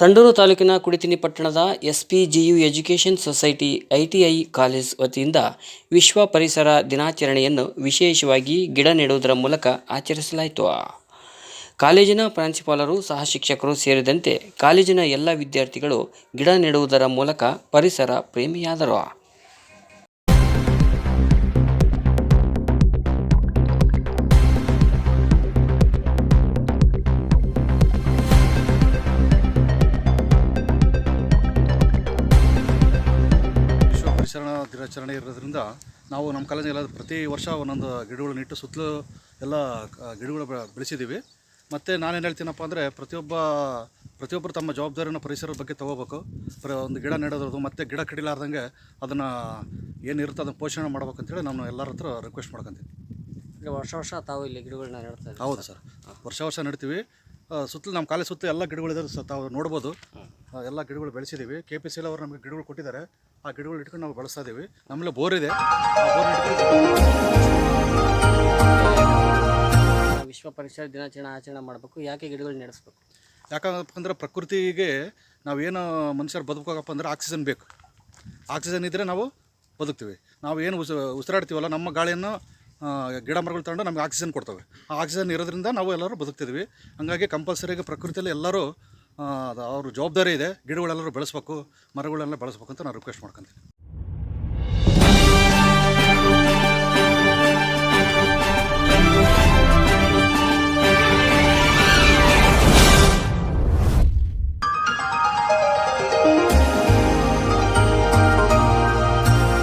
Sandur ತಾಲೂಕಿನ ಕುಡಿತಿನಿ ಪಟ್ಟಣದ SPGU education society ITI college ವತಿಯಿಂದ ವಿಶ್ವ ಪರಿಸರ ದಿನಾಚರಣೆಯನ್ನು ವಿಶೇಷವಾಗಿ ಗಿಡ ನೆಡುವುದರ ಮೂಲಕ ಆಚರಿಸಲಾಯಿತು. ಕಾಲೇಜಿನ ಪ್ರಾಂಶುಪಾಲರು ಸಹ ಶಿಕ್ಷಕರು ಸೇರಿದಂತೆ ಕಾಲೇಜಿನ ಎಲ್ಲ ವಿದ್ಯಾರ್ಥಿಗಳು ಗಿಡ ನೆಡುವುದರ ಮೂಲಕ ಪರಿಸರ ಪ್ರೇಮಿಯಾದರು. ಪರಿಸರ ದಿನಾಚರಣೆ ಇರೋದ್ರಿಂದ ನಾವು ನಮ್ಮ ಕಾಲೇಜಲ್ಲಿ ಪ್ರತಿ ವರ್ಷ ಒಂದೊಂದು ಗಿಡಗಳು ಇಟ್ಟು ಸುತ್ತಲೂ ಎಲ್ಲ ಗಿಡಗಳು ಬೆಳೆಸಿದ್ದೀವಿ. ಮತ್ತು ನಾನೇನು ಹೇಳ್ತೀನಪ್ಪ ಅಂದರೆ ಪ್ರತಿಯೊಬ್ಬ ಪ್ರತಿಯೊಬ್ಬರು ತಮ್ಮ ಜವಾಬ್ದಾರಿನ ಪರಿಸರದ ಬಗ್ಗೆ ತಗೋಬೇಕು. ಪ್ರ ಒಂದು ಗಿಡ ನೆಡೋದ್ರದ್ದು ಮತ್ತು ಗಿಡ ಕಡಿಲಾರ್ದಂಗೆ ಅದನ್ನು ಏನಿರುತ್ತೆ ಅದನ್ನು ಪೋಷಣೆ ಮಾಡ್ಬೇಕು ಅಂತೇಳಿ ನಾನು ಎಲ್ಲರ ಹತ್ರ ರಿಕ್ವೆಸ್ಟ್ ಮಾಡ್ಕೊತೀನಿ. ವರ್ಷ ವರ್ಷ ತಾವು ಇಲ್ಲಿ ಗಿಡಗಳನ್ನ ನೆಡ್ತಾ ಹೌದು ಸರ್? ವರ್ಷ ವರ್ಷ ನೆಡ್ತೀವಿ. ಸುತ್ತಲೂ ನಮ್ಮ ಕಾಲೇಜ್ ಸುತ್ತ ಎಲ್ಲ ಗಿಡಗಳಿದ್ದಾರೆ ಸರ್. ತಾವು ನೋಡ್ಬೋದು. ಎಲ್ಲ ಗಿಡಗಳು ಬೆಳೆಸಿದ್ದೀವಿ. ಕೆ ಪಿ ಸಿ ಅವರು ನಮಗೆ ಗಿಡಗಳು ಕೊಟ್ಟಿದ್ದಾರೆ. ಆ ಗಿಡಗಳು ಇಟ್ಕೊಂಡು ನಾವು ಬಳಸ್ತಾ ಇದ್ದೀವಿ. ನಮ್ಮಲ್ಲಿ ಬೋರ್ ಇದೆ. ವಿಶ್ವ ಪರಿಸರ ದಿನಾಚರಣೆ ಆಚರಣೆ ಮಾಡಬೇಕು. ಯಾಕೆ ಗಿಡಗಳು ನೆಡೆಸ್ಬೇಕು? ಯಾಕಂದ್ರೆ ಪ್ರಕೃತಿಗೆ ನಾವೇನು ಮನುಷ್ಯರು ಬದುಕಬೇಕಪ್ಪ ಅಂದ್ರೆ ಆಕ್ಸಿಜನ್ ಬೇಕು. ಆಕ್ಸಿಜನ್ ಇದ್ದರೆ ನಾವು ಬದುಕ್ತೀವಿ. ನಾವು ಏನು ಉಸಿ ಉಸಿರಾಡ್ತೀವಲ್ಲ ನಮ್ಮ ಗಾಳಿಯನ್ನು ಗಿಡ ಮರಗಳು ತಗೊಂಡು ನಮಗೆ ಆಕ್ಸಿಜನ್ ಕೊಡ್ತವೆ. ಆ ಆಕ್ಸಿಜನ್ ಇರೋದ್ರಿಂದ ನಾವು ಎಲ್ಲರೂ ಬದುಕ್ತಿದ್ವಿ ಹಾಗಾಗಿ ಕಂಪಲ್ಸರಿಯಾಗಿ ಪ್ರಕೃತಿಯಲ್ಲಿ ಎಲ್ಲರೂ ಅವ್ರ ಜವಾಬ್ದಾರಿ ಇದೆ. ಗಿಡಗಳೆಲ್ಲರೂ ಬೆಳೆಸ್ಬೇಕು ಮರಗಳೆಲ್ಲ ಬೆಳೆಸ್ಬೇಕು ಅಂತ ನಾನು ರಿಕ್ವೆಸ್ಟ್ ಮಾಡ್ಕೊತೀನಿ.